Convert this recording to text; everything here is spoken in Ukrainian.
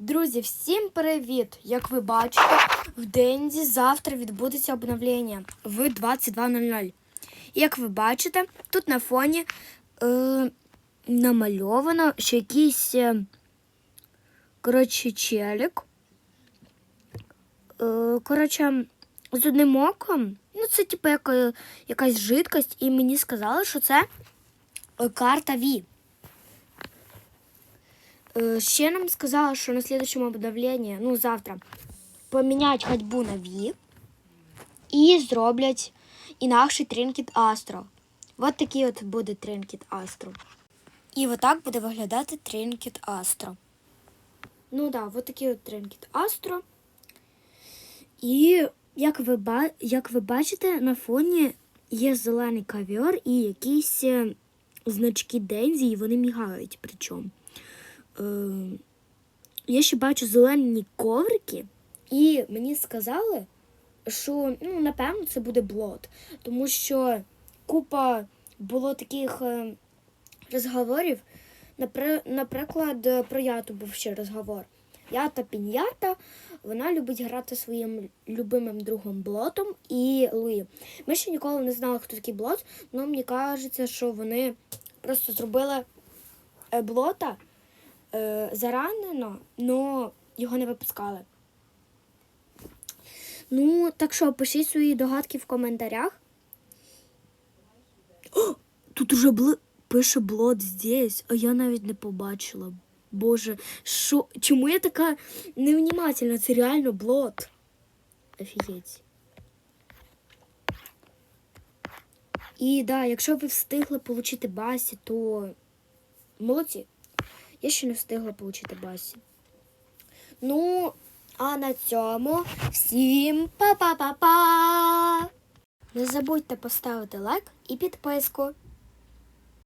Друзі, всім привіт! Як ви бачите, в Дензі завтра відбудеться обновлення в 22.00. Як ви бачите, тут на фоні е, намальовано, що якийсь е, коротше, челік. Е, коротше, з одним оком. Ну, це типу як, е, якась жидкость, і мені сказали, що це е, карта Ві. Е, Ще нам сказали, що на следующем обновленні, ну завтра, поміняють ходьбу на Ві і зроблять інакший Тринкіт Астро. От такий от буде Тринкіт Астро. І отак буде виглядати Тринкіт Астро. Ну так, да, от такий от Тринкіт Астро. І як ви, як ви бачите, на фоні є зелений ковер і якісь е, значки Дензі, і вони мігають причому. Е, я ще бачу зелені коврики, і мені сказали, що ну, напевно це буде блот, тому що купа було таких е, розговорів. Наприклад, про яту був ще розговор. Ята Пінята, вона любить грати своїм любимим другом Блотом і Луї. Ми ще ніколи не знали, хто такий Блот, але мені кажеться, що вони просто зробили е, Блота е, заранено, але його не випускали. Ну, так що пишіть свої догадки в коментарях. О, тут уже бл... пише блот здесь, а я навіть не побачила. Боже, що? Чому я така невнімательна? Це реально блот. Офігеть. І да, якщо ви встигли отримати басі, то молодці. Я ще не встигла отримати басі. Ну, а на цьому всім па-па-па-па! Не забудьте поставити лайк і підписку.